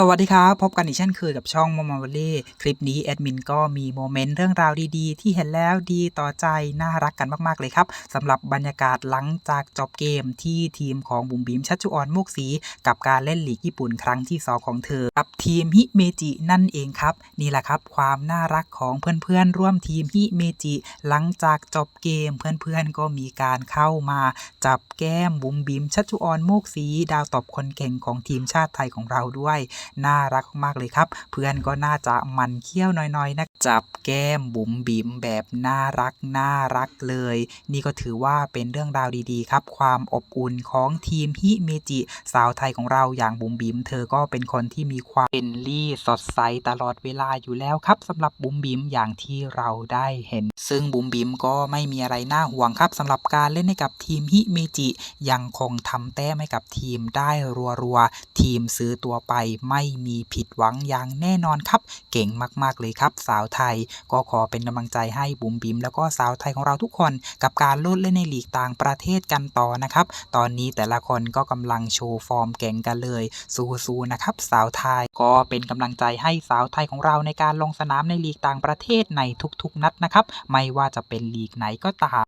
สวัสดีครับ พบกันอีกเช่นเคยกับช่องมอม m วลเล่คลิปนี้แอดมินก็มีโมเมนต์เรื่องราวดีๆ ที่เห็นแล้วดีต่อใจน่ารักกันมากๆเลยครับสำหรับบรรยากาศหลังจากจบเกมที่ทีมของบุ๋มบิมชัชชุออนมุกสี กับการเล่นหลีกญี่ปุ่นครั้งที่ 2 ของเธอ กับทีมฮิเมจินั่นเองครับ นี่แหละครับ ความน่ารักของเพื่อนๆร่วมทีมฮิเมจิหลังจากจบเกม เพื่อนๆก็มีการเข้ามา จับแก้มบุ๋มบิมชัชชุออนโมกสี ดาวตบคนเก่งของทีมชาติไทยของเราด้วยน่ารักมากเลยครับ เพื่อนก็น่าจะมันเขี้ยวน้อยๆนะจับแก้มบุ๋มบิ๋มแบบน่ารักน่ารักเลย นี่ก็ถือว่าเป็นเรื่องราวดีๆ ครับ ความอบอุ่นของทีมฮิเมจิ สาวไทยของเราอย่างบุ๋มบิ๋มเธอก็เป็นคนที่มีความเป็นลี่สดใสตลอดเวลาอยู่แล้วครับสำหรับบุ๋มบิ๋มอย่างที่เราได้เห็น ซึ่งบุ๋มบิ๋มก็ไม่มีอะไรน่าห่วงครับสำหรับการเล่นให้กับทีมฮิเมจิยังคงทำแต้มให้กับทีมได้รัวๆทีมซื้อตัวไปไม่มีผิดหวังอย่างแน่นอนครับ เก่งมาก ๆ เลยครับ สาวไทย ก็ขอเป็นกำลังใจให้บุ๋มบิมแล้วก็สาวไทยของเราทุกคน กับการโลดเล่นในลีกต่างประเทศกันต่อนะครับ ตอนนี้แต่ละคนก็กำลังโชว์ฟอร์มเก่งกันเลย สู้ๆนะครับ สาวไทยก็เป็นกำลังใจให้สาวไทยของเราในการลงสนามในลีกต่างประเทศในทุกๆ นัดนะครับ ไม่ว่าจะเป็นลีกไหนก็ตาม